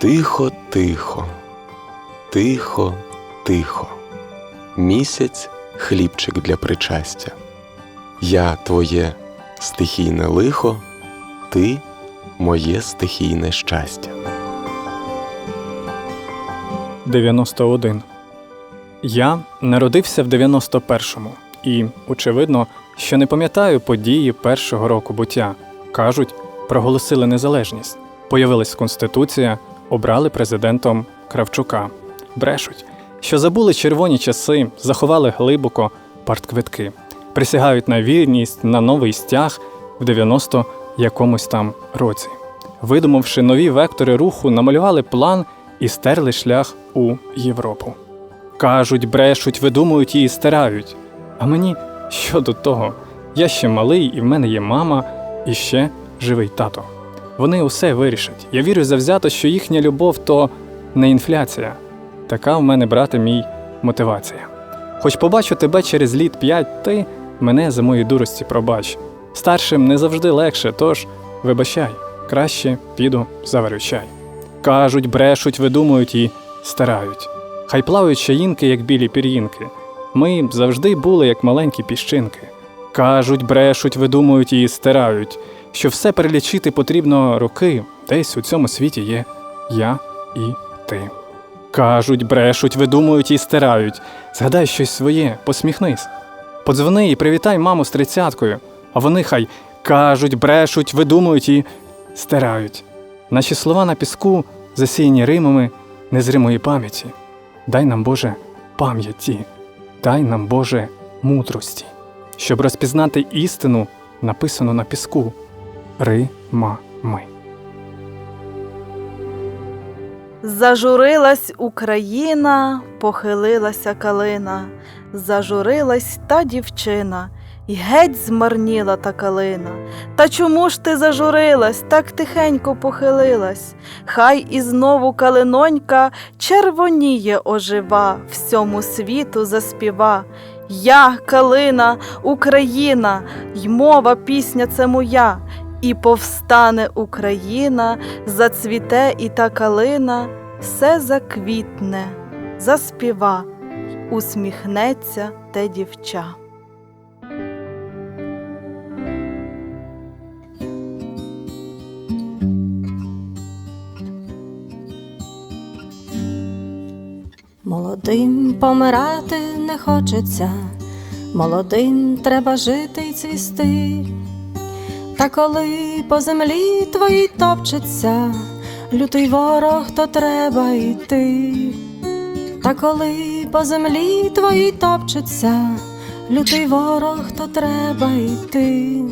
Тихо, тихо, тихо, тихо. Місяць хлібчик для причастя. Я твоє стихійне лихо, ти моє стихійне щастя. 91. Я народився в 91-му і, очевидно, що не пам'ятаю події першого року буття. Кажуть, проголосили незалежність. Появилась Конституція, обрали президентом Кравчука. Брешуть, що забули червоні часи, заховали глибоко партквитки. Присягають на вірність, на новий стяг в 90 якомусь там році. Видумавши нові вектори руху, намалювали план і стерли шлях у Європу. Кажуть, брешуть, видумують і стирають. А мені що до того? Я ще малий, і в мене є мама, і ще живий тато. Вони усе вирішать. Я вірю завзято, що їхня любов то не інфляція. Така в мене, брате мій, мотивація. Хоч побачу тебе через літ п'ять, ти мене за мої дурості пробач. Старшим не завжди легше, тож вибачай, краще піду заварю чай. Кажуть, брешуть, видумують і старають. Хай плавають чаїнки, як білі пір'їнки. Ми завжди були, як маленькі піщинки. Кажуть, брешуть, видумують і стирають, що все перелічити потрібно роки, десь у цьому світі є я і ти. Кажуть, брешуть, видумують і стирають. Згадай щось своє, посміхнись. Подзвони і привітай маму з тридцяткою, а вони хай кажуть, брешуть, видумують і стирають. Наші слова на піску засіяні римами незримої пам'яті. Дай нам, Боже, пам'яті, дай нам, Боже, мудрості, щоб розпізнати істину, написану на піску. Рима ми. Зажурилась Україна, похилилася калина, зажурилась та дівчина, і геть змарніла та калина. Та чому ж ти зажурилась, так тихенько похилилась? Хай і знову калинонька червоніє ожива, всьому світу заспіва. Я, калина, Україна, й мова пісня це моя, і повстане Україна, зацвіте і та калина, все заквітне, заспіва, усміхнеться те дівча. Молодим помирати не хочеться, молодим треба жити й цвісти. Та коли по землі твоїй топчеться, лютий ворог, то треба йти. Та коли по землі твоїй топчеться, лютий ворог, то треба йти.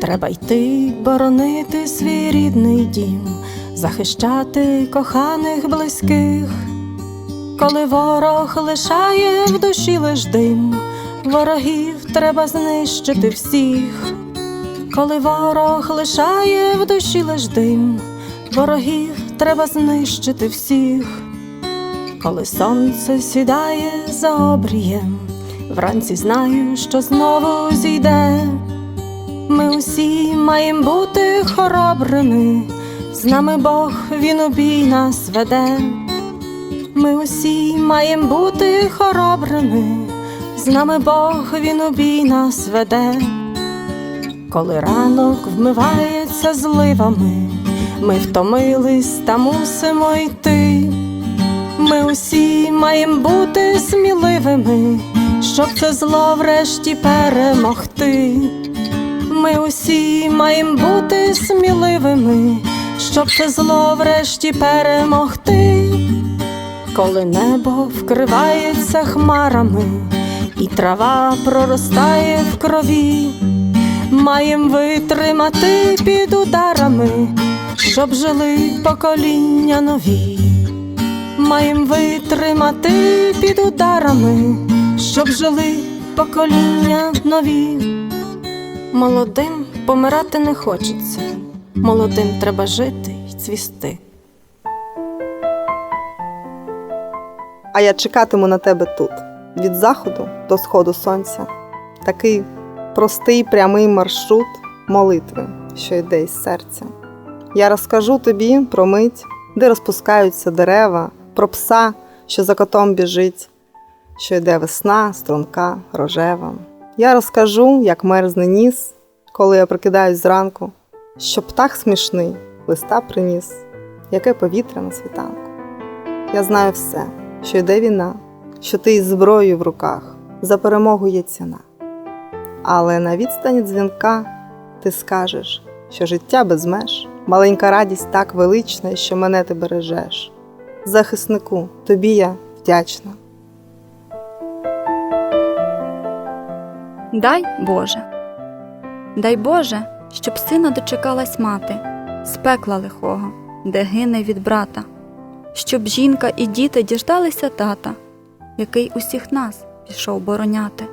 Треба йти, боронити свій рідний дім, захищати коханих близьких. Коли ворог лишає в душі лиш дим, ворогів треба знищити всіх. Коли ворог лишає в душі лиш дим, ворогів треба знищити всіх. Коли сонце сідає за обрієм, вранці знаю, що знову зійде. Ми усі маємо бути хоробрими, з нами Бог він у бій нас веде. Ми усі маємо бути хоробрими, з нами Бог він у нас веде. Коли ранок вмивається зливами, ми втомились та мусимо йти. Ми усі маємо бути сміливими, щоб це зло врешті перемогти. Ми усі маємо бути сміливими, щоб це зло врешті перемогти. Коли небо вкривається хмарами, і трава проростає в крові, маєм витримати під ударами, щоб жили покоління нові, маєм витримати під ударами, щоб жили покоління нові. Молодим помирати не хочеться, молодим треба жити й цвісти. А я чекатиму на тебе тут, від заходу до сходу сонця. Такий простий прямий маршрут молитви, що йде із серця. Я розкажу тобі про мить де розпускаються дерева, про пса, що за котом біжить, що йде весна, струнка, рожева. Я розкажу, як мерзне ніс, коли я прокидаюсь зранку, що птах смішний листа приніс, яке повітря на світанку. Я знаю все, що йде війна, що ти із зброєю в руках, за перемогу є ціна. Але на відстані дзвінка ти скажеш, що життя без меж, маленька радість так велична, що мене ти бережеш. Захиснику, тобі я вдячна. Дай Боже. Дай Боже, щоб сина дочекалась мати, з пекла лихого, де гине від брата, щоб жінка і діти діждалися тата, який усіх нас пішов бороняти.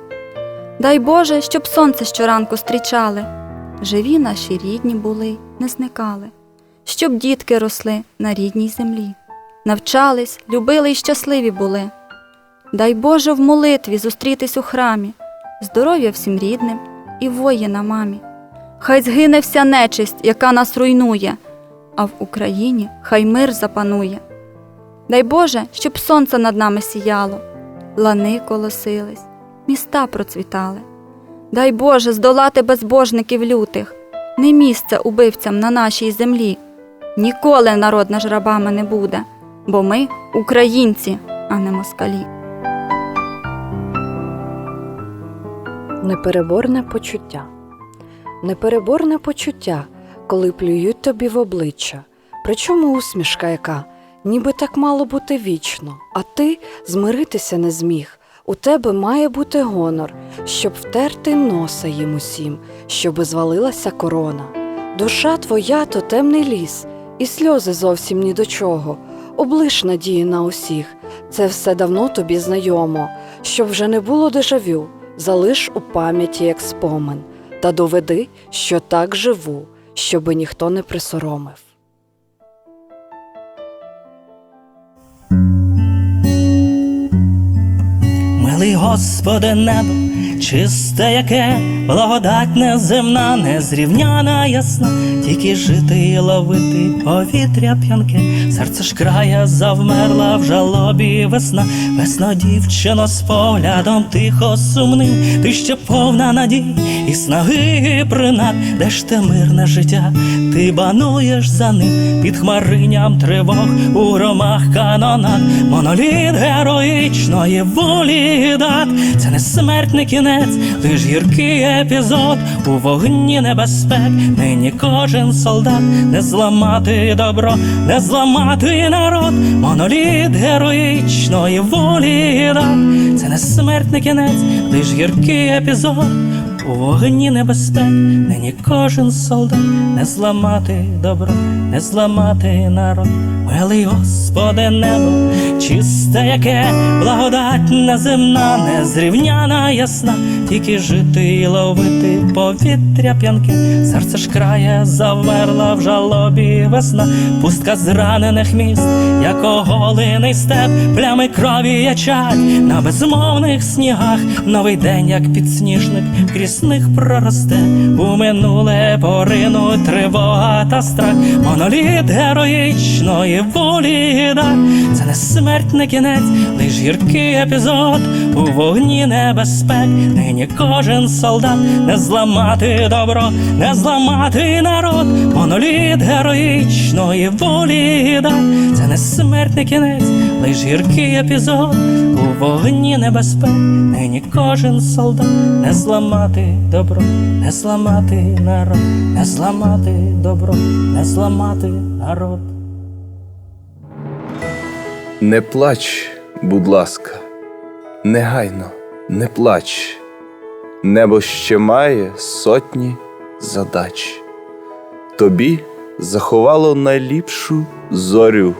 Дай Боже, щоб сонце щоранку зустрічали, живі наші рідні були, не зникали, щоб дітки росли на рідній землі, навчались, любили й щасливі були. Дай Боже в молитві зустрітись у храмі, здоров'я всім рідним і воїна мамі. Хай згине вся нечисть, яка нас руйнує, а в Україні хай мир запанує. Дай Боже, щоб сонце над нами сіяло, лани колосились, міста процвітали. Дай Боже здолати безбожників лютих, не місце убивцям на нашій землі. Ніколи народ наш рабами не буде, бо ми українці, а не москалі. Непереборне почуття. Непереборне почуття, коли плюють тобі в обличчя. Причому усмішка яка, ніби так мало бути вічно, а ти змиритися не зміг. У тебе має бути гонор, щоб втерти носа їм усім, щоби звалилася корона. Душа твоя то темний ліс, і сльози зовсім ні до чого. Облиш надії на усіх, це все давно тобі знайомо, щоб вже не було дежавю залиш у пам'яті як спомин, та доведи, що так живу, щоби ніхто не присоромив. Милий Господи небо, чисте яке, благодать неземна, незрівняна ясна, тільки жити і ловити повітря п'янке, серце ж края завмерла в жалобі весна, весна дівчино з поглядом тихо сумним, ти ще повна надій і снаги принад, де ж те мирне життя, ти бануєш за ним. Під хмаринням тривог у громах канонат, моноліт героїчної волі дат. Це не смертний кінець, лиш гіркий епізод у вогні небезпек. Нині кожен солдат не зламати добро, не зламати народ, моноліт героїчної волі. Це не смертний кінець, лиш гіркий епізод. У вогні небезпек, нині кожен солдат. Не зламати добро, не зламати народ, милий Господи небо, чисте яке, благодать неземна, незрівняна ясна, тільки жити і ловити повітря п'янке, серце ж крає завмерла в жалобі весна, пустка зранених міст, як оголений степ, плями крові ячать на безмовних снігах, новий день, як підсніжник, крізь них проросте, у минуле порину тривога та страх, моноліт героїчної волі, да. це не смертний кінець, лиш гіркий епізод у вогні небезпек. Нині кожен солдат не зламати добро, не зламати народ, моноліт героїчної волі, да. це не смертний кінець, лиш гіркий епізод у вогні небезпек. Нині кожен солдат не зламати добро, не зламати народ, не зламати добро, не зламати народ. Не плач, будь ласка, негайно не плач. Небо ще має сотні задач. Тобі заховало найліпшу зорю,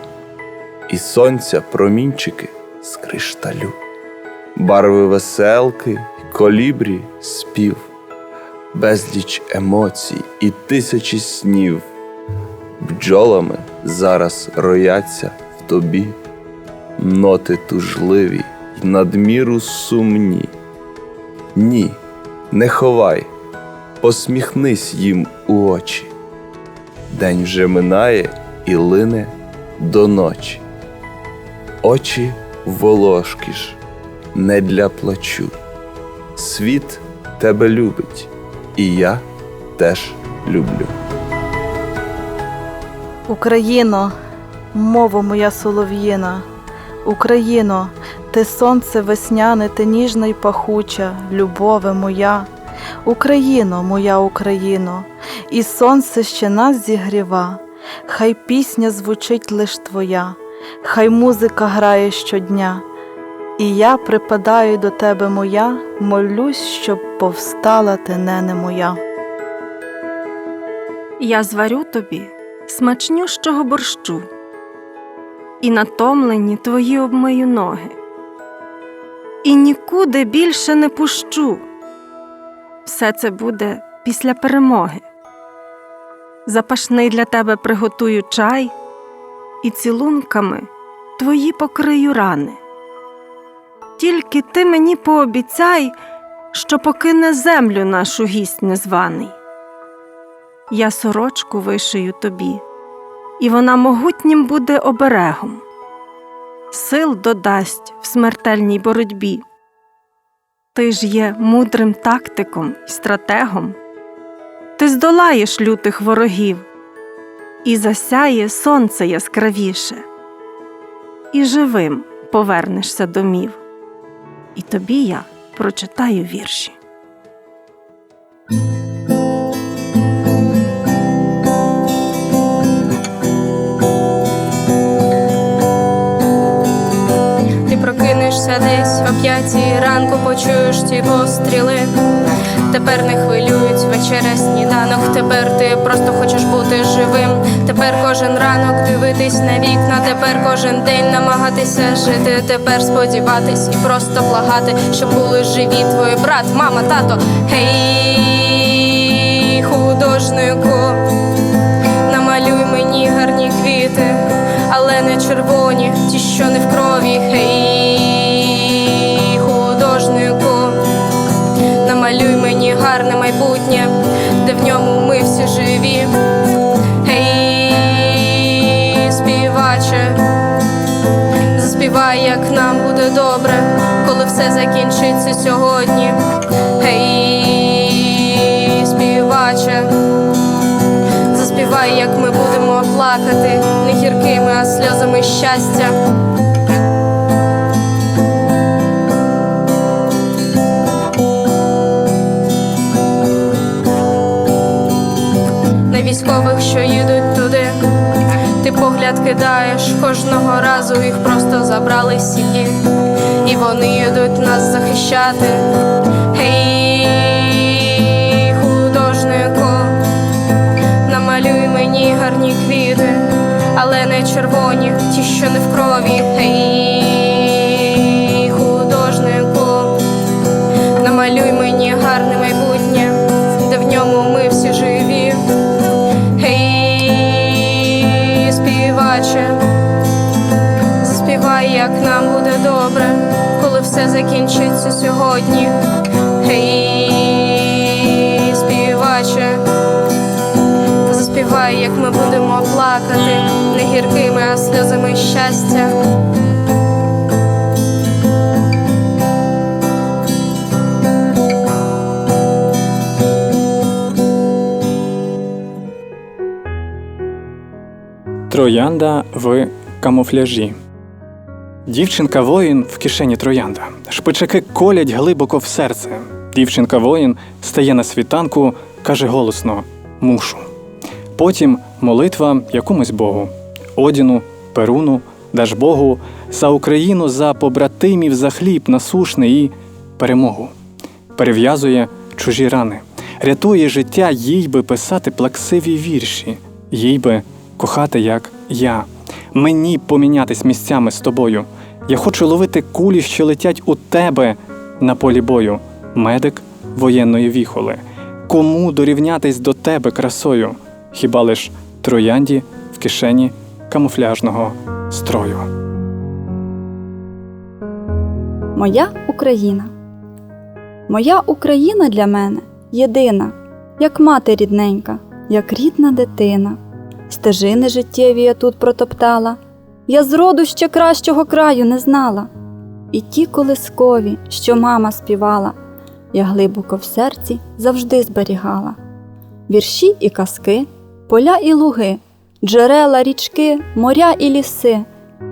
і сонця промінчики з кришталю, барви веселки, колібрі спів, безліч емоцій і тисячі снів. Бджолами зараз рояться в тобі ноти тужливі й надміру сумні. Ні, не ховай, посміхнись їм у очі. День вже минає і лине до ночі. Очі волошки ж, не для плачу. Світ тебе любить, і я теж люблю. Україно, мова моя солов'їна, Україно, ти сонце весняне, ти ніжна й пахуча, любове моя. Україно, моя Україно, і сонце ще нас зігріва, хай пісня звучить лиш твоя, хай музика грає щодня, і я припадаю до тебе моя, молюсь, щоб повстала ти нене моя. Я зварю тобі смачнющого борщу, і натомлені твої обмию ноги, і нікуди більше не пущу. Все це буде після перемоги. Запашний для тебе приготую чай, і цілунками твої покрию рани. Тільки ти мені пообіцяй, що покине землю нашу гість незваний. Я сорочку вишию тобі, і вона могутнім буде оберегом, сил додасть в смертельній боротьбі. Ти ж є мудрим тактиком і стратегом, ти здолаєш лютих ворогів, і засяє сонце яскравіше, і живим повернешся домів, і тобі я прочитаю вірші. Ти прокинешся десь о п'ятій ранку, почуєш ті постріли. Тепер не хвилюють вечеря сніданок. Тепер ти просто хочеш бути живим. Тепер кожен ранок дивитись на вікна. Тепер кожен день намагатися жити. Тепер сподіватись і просто благати, щоб були живі твої брат, мама, тато. Гей, художнику, намалюй мені гарні квіти, але не червоні, ті, що не в крові. Гей, закінчиться сьогодні. Гей, співаче, заспівай, як ми будемо плакати, не гіркими, а сльозами щастя. На військових, що їдуть ти погляд кидаєш кожного разу, їх просто забрали сім'ї, і вони йдуть нас захищати. Гей, намалюй мені гарні квіти, але не червоні, ті, що не в крові. Гей, заспівай, як нам буде добре, коли все закінчиться сьогодні. Гей, співаче, заспівай, як ми будемо плакати, не гіркими, а сльозами щастя. Троянда в камуфляжі. Дівчинка воїн в кишені троянда. Шпичаки колять глибоко в серце. Дівчинка воїн стає на світанку, каже голосно Мушу. Потім молитва якомусь Богу, Одіну, Перуну, Дажбогу, за Україну, за побратимів, за хліб насушний і перемогу. Перев'язує чужі рани, рятує життя, їй би писати плаксиві вірші, їй би кохати, як я. Мені помінятись місцями з тобою. Я хочу ловити кулі, що летять у тебе на полі бою, медик воєнної віхоли. Кому дорівнятись до тебе красою? Хіба лиш троянді в кишені камуфляжного строю? Моя Україна. Моя Україна для мене єдина, як мати рідненька, як рідна дитина. Стежини життєві я тут протоптала, Я зроду ще кращого краю не знала. І ті колискові, що мама співала, я глибоко в серці завжди зберігала. Вірші і казки, поля і луги, джерела, річки, моря і ліси.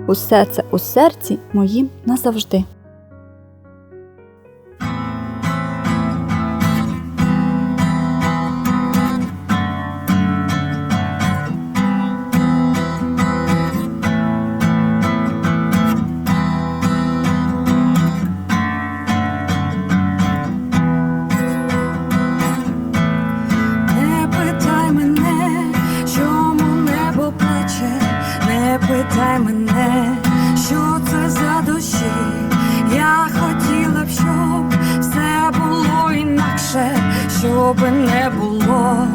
Усе це у серці моїм назавжди. Не питай мене, що це за дощі. Я хотіла б, щоб все було інакше, щоб не було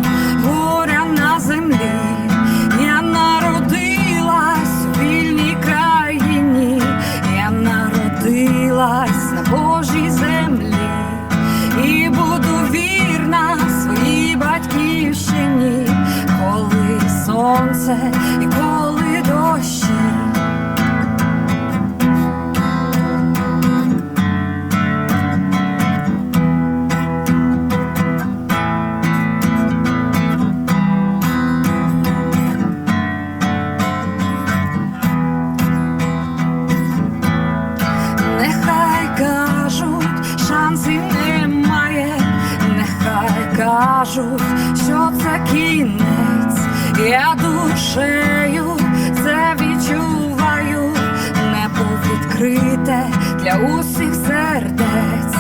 горя на землі. Я народилась у вільній країні, я народилась на Божій землі і буду вірна своїй батьківщині, коли сонце і кажуть, що це кінець, я душею це відчуваю, небо відкрите для усіх сердець.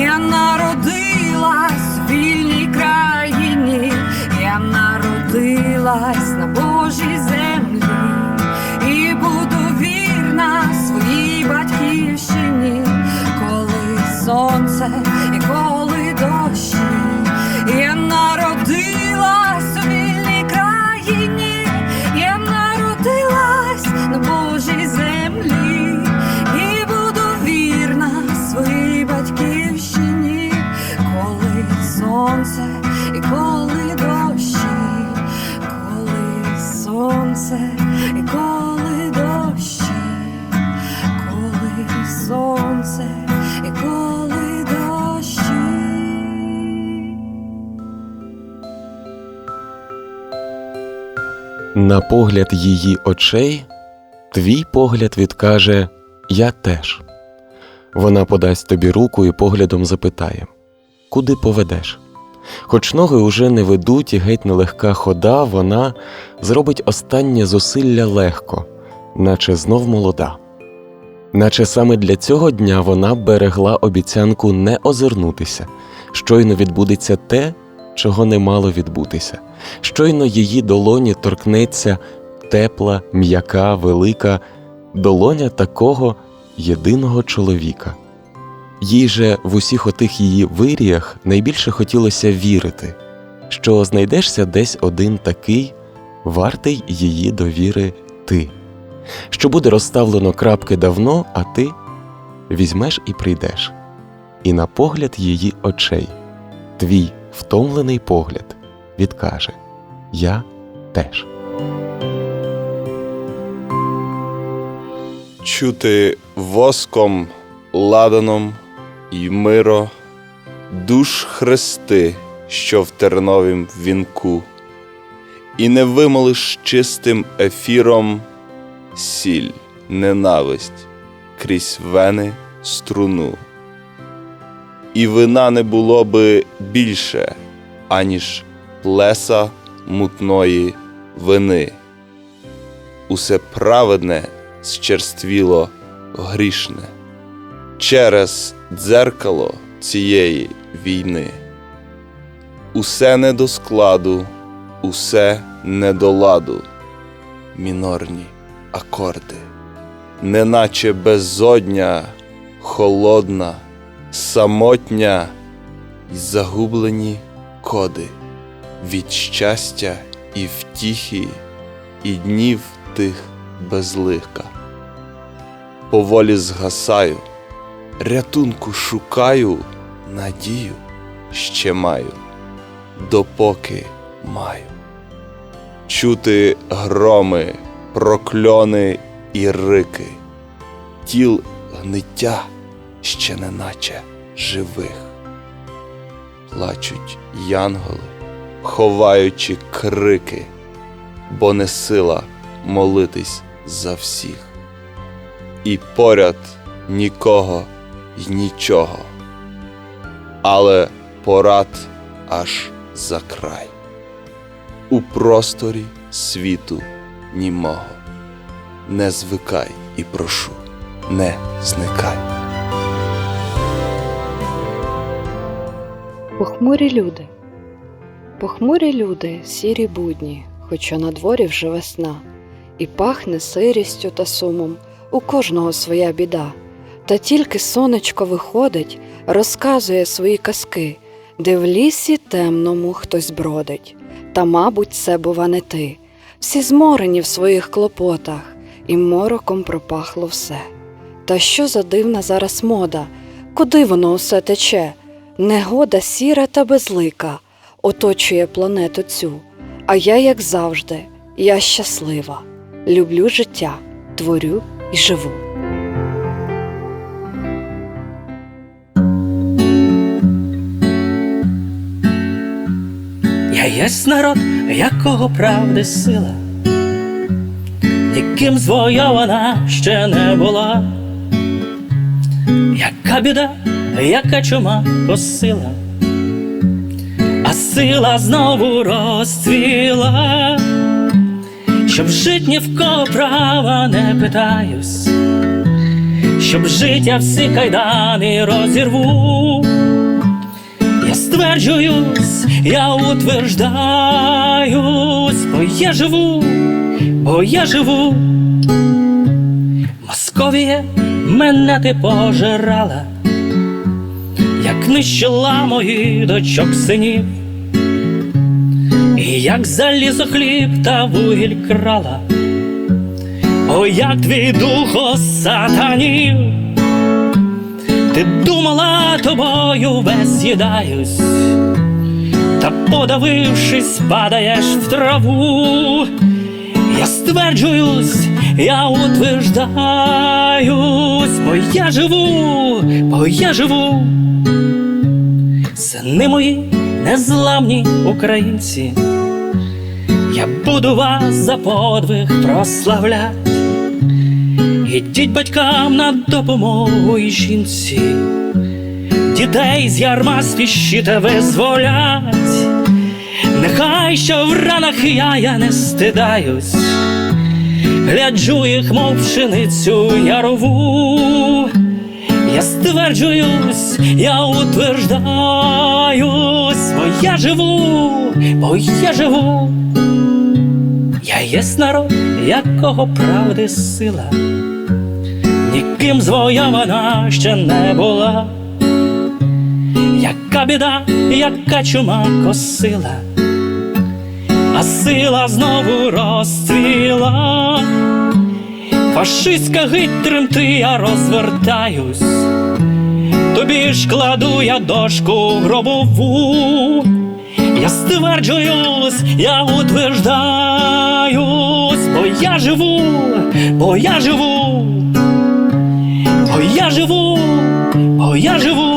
Я народилась в вільній країні, я народилась На погляд її очей твій погляд відкаже Я теж. Вона подасть тобі руку і поглядом запитає Куди поведеш? Хоч ноги уже не ведуть і геть нелегка хода, вона зробить останнє зусилля легко, наче знов молода. Наче саме для цього дня вона берегла обіцянку не озирнутися, щойно відбудеться те, чого не мало відбутися. Щойно її долоні торкнеться тепла, м'яка, велика долоня такого єдиного чоловіка. Їй же в усіх отих її виріях найбільше хотілося вірити, що знайдешся десь один такий, вартий її довіри ти, що буде розставлено крапки давно, а ти візьмеш і прийдеш. І на погляд її очей, твій втомлений погляд відкаже Я теж. чути воском, ладаном й миро, душ хрести, що в терновім вінку, і не вимолиш чистим ефіром сіль, ненависть крізь вени струну. І вина не було би більше, аніж плеса мутної вини. Усе праведне зчерствіло грішне через дзеркало цієї війни. Усе не до складу, усе не до ладу, мінорні акорди, неначе безодня, холодна, самотня й загублені коди від щастя і втіхи, і днів тих безлика. Поволі згасаю, рятунку шукаю, надію ще маю, допоки маю. Чути громи, прокльони і рики, тіл гниття ще неначе живих. Плачуть янголи, ховаючи крики, бо не сила молитись за всіх. І поряд нікого й нічого, але порад аж за край. У просторі світу німого. Не звикай і прошу, не зникай. Похмурі люди. Похмурі люди, сірі будні, хоча на дворі вже весна, і пахне сирістю та сумом, у кожного своя біда. Та тільки сонечко виходить, розказує свої казки, де в лісі темному хтось бродить. Та, мабуть, це бува не ти. Всі зморені в своїх клопотах, і мороком пропахло все. Та що за дивна зараз мода? Куди воно усе тече? Негода сіра та безлика оточує планету цю. А я, як завжди, я щаслива, люблю життя, творю і живу. Я єсть народ, якого правди сила, ніким звойована ще не була. Яка біда, яка чума посила, а сила знову розцвіла, щоб жить ні в кого права не питаюсь, щоб життя всі кайдани розірву. Я стверджуюсь, я утверждаюсь, бо я живу, бо я живу. Московія мене ти пожирала, як нищила дочок синів, і як залізо хліб та вугіль крала, о, як твій дух сатанів. Ти думала тобою весь їдаюсь, та подавившись, падаєш в траву. Я стверджуюсь, я утверждаюсь, бо я живу, бо я живу. Сини мої незламні українці, я буду вас за подвиг прославлять. Ідіть батькам на допомогу і жінці, дітей з ярма спішіте визволять, нехай що в ранах я, я не стидаюсь, гляджу їх, мов пшеницю ярову. Я стверджуюсь, я утверждаюсь, бо я живу, бо я живу. Я єсть народ, якого правди сила, ніким звойована ще не була. Яка біда, яка чума косила, а сила знову розцвіла. Фашистська гить тремти, я розвертаюсь, тобі ж кладу я дошку гробову. Я стверджуюсь, я утверждаюсь, бо я живу, бо я живу, бо я живу, бо я живу.